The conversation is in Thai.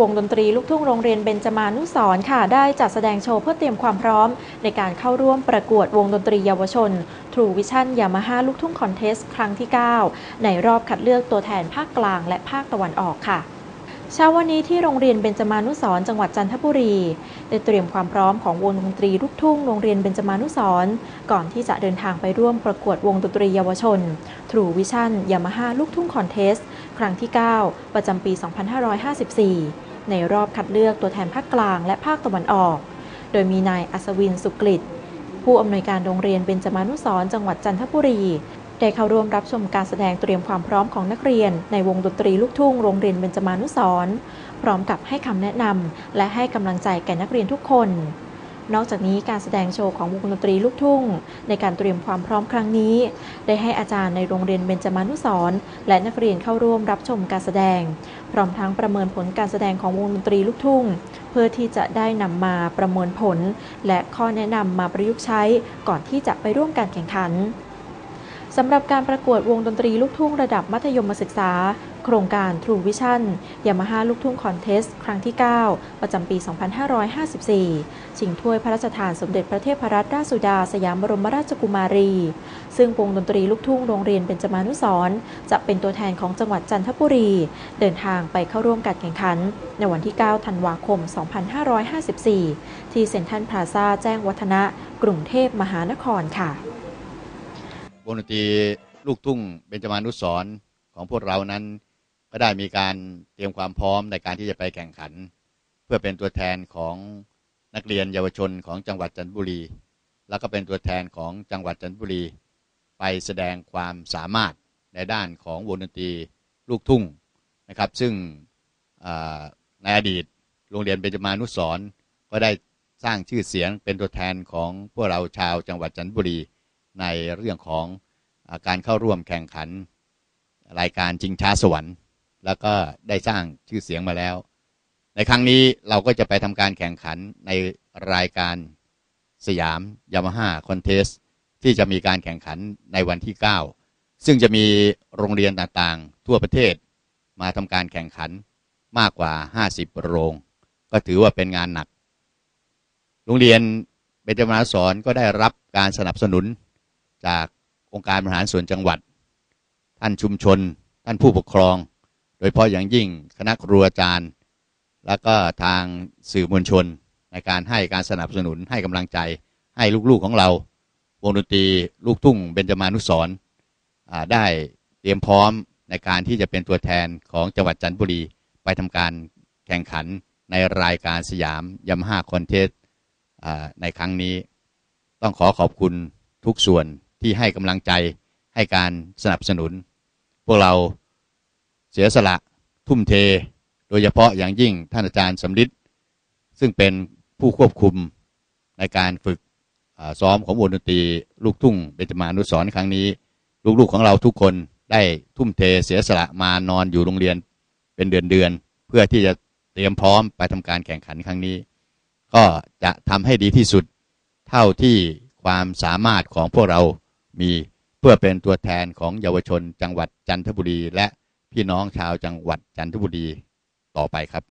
วงดนตรีลูกทุ่งโรงเรียนเบญจมานุสร์ค่ะ ได้จัดแสดงโชว์เพื่อเตรียมความพร้อม ในการเข้าร่วมประกวดวงดนตรีเยาวชน True Vision Yamaha ลูกทุ่งคอนเทสต์ครั้งที่ 9 ในรอบคัดเลือกตัวแทนภาคกลางและภาคตะวันออกค่ะเช้าวันนี้ที่โรงเรียนเบญจมานุสร์จังหวัดจันทบุรี ได้เตรียมความพร้อมของวงดนตรีลูกทุ่งโรงเรียนเบญจมานุสร์ก่อนที่จะเดินทางไปร่วมประกวดวงดนตรีเยาวชน True Vision Yamaha ลูกทุ่งคอนเทสต์ครั้งที่ 9 ประจำปี 2554 ในรอบคัดเลือกตัวแทนภาคกลางและภาคตะวันออก โดยมีนายอัศวินสุกฤตผู้อำนวยการโรงเรียนเบญจมานุสร์จังหวัดจันทบุรี ได้เข้าร่วมรับชมการแสดงเตรียมความพร้อมของนักเรียน ในวงดนตรีลูกทุ่งโรงเรียนเบญจมานุสร์พร้อมกับให้คำแนะนำและให้กำลังใจแก่นักเรียนทุกคน นอกจากนี้การแสดงโชว์ของวงดนตรีลูกทุ่ง ในการเตรียมความพร้อมครั้งนี้ ได้ให้อาจารย์ในโรงเรียนเบญจมานุสรและนักเรียนเข้าร่วมรับชมการแสดง พร้อมทั้งประเมินผลการแสดงของวงดนตรีลูกทุ่ง เพื่อที่จะได้นำมาประมวลผล และข้อแนะนำมาประยุกต์ใช้ก่อนที่จะไปร่วมการแข่งขันสำหรับการประกวดวงดนตรีลูกทุ่งระดับมัธยมศึกษา โครงการ True Vision Yamaha ลูกทุ่งคอนเทสต์ครั้งที่ 9 ประจำปี 2554 ชิงถ้วยพระราชทานสมเด็จพระเทพรัตนราชสุดาสยามบรมราชกุมารี ซึ่งวงดนตรีลูกทุ่งโรงเรียนเบญจมานุสรณ์จะเป็นตัวแทนของจังหวัดจันทบุรี เดินทางไปเข้าร่วมการแข่งขัน ในวันที่ 9 ธันวาคม 2554 ที่เซ็นทรัลพลาซาแจ้งวัฒนะกรุงเทพมหานครค่ะวงดนตรีลูกทุ่งเบญจมานุสรณ์ของพวกเรานั้น ก็ได้มีการเตรียมความพร้อมในการที่จะไปแข่งขัน เพื่อเป็นตัวแทนของนักเรียนเยาวชนของจังหวัดจันทบุรี แล้วก็เป็นตัวแทนของจังหวัดจันทบุรี ไปแสดงความสามารถในด้านของวงดนตรีลูกทุ่งนะครับ ซึ่งในอดีตโรงเรียนเบญจมานุสรณ์ก็ได้สร้างชื่อเสียงเป็นตัวแทนของพวกเราชาวจังหวัดจันทบุรีในเรื่องของอการเข้าร่วมแข่งขัน รายการจิงช้าสวรรค์ แล้วก็ได้สร้างชื่อเสียงมาแล้ว ในครั้งนี้เราก็จะไปทำการแข่งขันในรายการสยามยามาฮ่าคอนเทสที่จะมีการแข่งขันในวันที่ 9 ซึ่งจะมีโรงเรียนต่างๆ ทั่วประเทศมาทำการแข่งขันมากกว่า 50 โรง ก็ถือว่าเป็นงานหนัก โรงเรียนเบญจมาศรก็ได้รับการสนับสนุนจากองค์การบริหารส่วนจังหวัด ท่านชุมชน ท่านผู้ปกครอง โดยเฉพาะอย่างยิ่งคณะครูอาจารย์ แล้วก็ทางสื่อมวลชนในการให้การสนับสนุนให้กำลังใจ ให้ลูกๆของเรา วงดนตรีลูกทุ่งเบญจมานุสรได้เตรียมพร้อมในการที่จะเป็นตัวแทนของจังหวัดจันทบุรีไปทำการแข่งขันในรายการสยามยมาฮ่าคอนเทสในครั้งนี้ ต้องขอขอบคุณทุกส่วนที่ให้กำลังใจให้การสนับสนุน พวกเรา เสียสละ ทุ่มเท โดยเฉพาะอย่างยิ่งท่านอาจารย์สำลิดซึ่งเป็นผู้ควบคุมในการฝึกซ้อมของวงดนตรีลูกทุ่งเบญจมานุสร์ครั้งนี้ ลูกๆของเราทุกคนได้ทุ่มเทเสียสละมานอนอยู่โรงเรียนเป็นเดือนๆเพื่อที่จะเตรียมพร้อมไปทำการแข่งขันครั้งนี้ ก็จะทำให้ดีที่สุดเท่าที่ความสามารถของพวกเรามีเพื่อเป็นตัวแทนของเยาวชนจังหวัดจันทบุรีและ พี่น้องชาวจังหวัดจันทบุรีต่อไปครับ